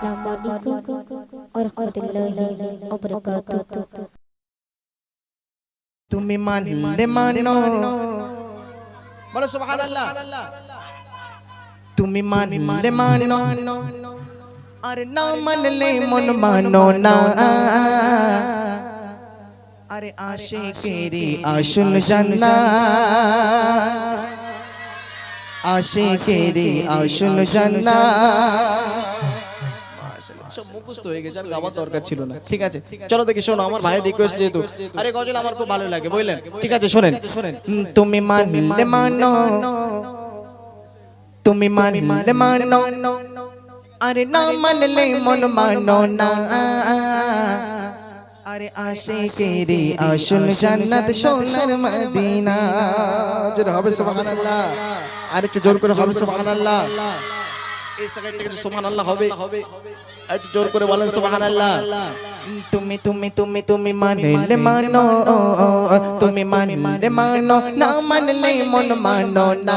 আসসালামু আলাইকুম ওয়া রাহমাতুল্লাহি ওয়া বারাকাতুহু তুমি মানলে মানো। বলো সুবহানাল্লাহ। তুমি মানলে মানো। আর না মানলে মন মানো না। আরে আশে কেরি আসুন জান্না আশে কেরি আসুন জান্না সব মুখস্থ হয়ে গেছে আর গাওয়ার দরকার ছিল না। ঠিক আছে? চলো দেখি শোনো আমার ভাইয়ের রিকোয়েস্ট যেহেতু আরে গজল আমার খুব ভালো লাগে বুঝলেন? ঠিক আছে শোনেন। তুমি মানলে মানো। তুমি মানলে মানো। আরে না মানলে মন মানো না। আরে আসল জান্নাত সোনার মদিনা। জোর হবে সুবহানাল্লাহ আর একটু জোর করে হবে সুবহানাল্লাহ। এই সাইড থেকে সুবহানাল্লাহ হবে একটু জোর করে বলেন সুবহানাল্লাহ। তুমি তুমি তুমি তুমি মানলে মানো তুমি মানলে মানো না মানলে মন মানো না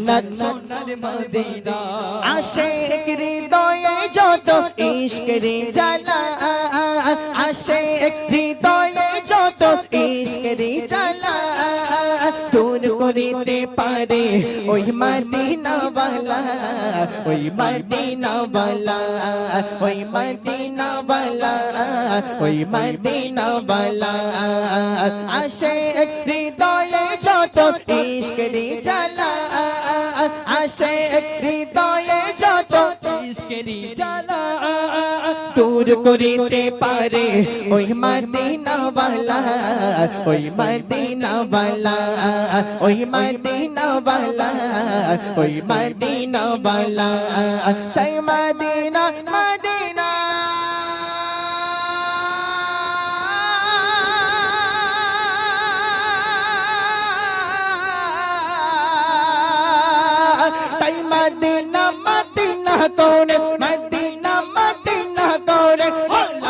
সোনার মদিনা আশিক হৃদয়ে যত ইশকের জ্বালা আশিক হৃদয়ে যত ইশকের জ্বালা দূর করিতে পারে ওই মদিনা বালা ওই মদিনা বালা ওই মদিনা বালা ওই মদিনা বালা আশিক হৃদয়ে যত ইশকের জ্বালা আশিক হৃদয়ে যত ইশকেরি জ্বালা দূর করিতে পারে, ওই মদিনা বালা ওই মদিনা বালা ওই মদিনা বালা ওই মদিনা বালা তাই মদিনা মদিনা মদিনা করে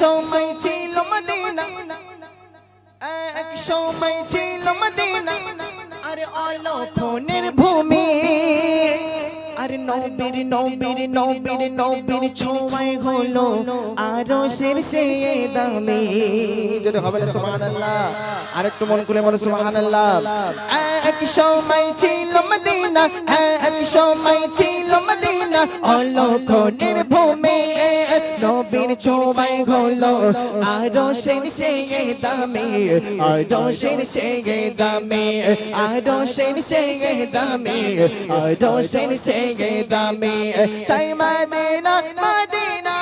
সময় ছিল মদিনা। এক সময় ছিল মদিনা। আরে অলক্ষণের ভূমি। আরে নবীর নবীর নবীর নবীর ছোঁয়ায় হলো আরও সের চেয়ে দামি। যদি হবে সুবহানাল্লাহ। আরেকটু মন খুলে বলো সুবহানাল্লাহ। এক সময় ছিল মদিনা এক সময় ছিল মদিনা অলক্ষণের ভূমি। নবীর ছোঁয়ায় হলো, আরও সের চেয়ে দামি, আরও সের চেয়ে দামি, আরও সের চেয়ে দামি, আরও সের চেয়ে দামি। তাই মদিনা মদিনা।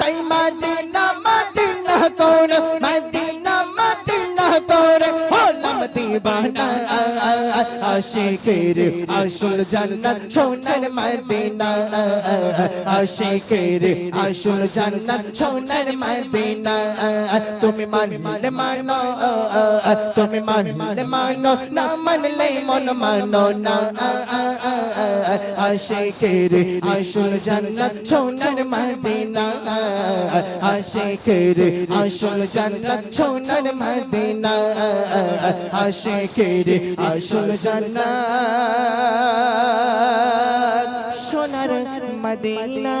তাই মদিনা মদিনা করে হলাম দিবানা আশিকের আসল জান্নাত, সোনার মদিনা। আশিকের আসল জান্নাত, সোনার মদিনা। তুমি মানলে মানো, তুমি মানলে মানো, না মানলে মন মানো না। আশিকের আসল জান্নাত, সোনার মদিনা। আশিকের আসল জান্নাত, সোনার মদিনা। আশিকের আসল জান্নাত সোনার মদিনা।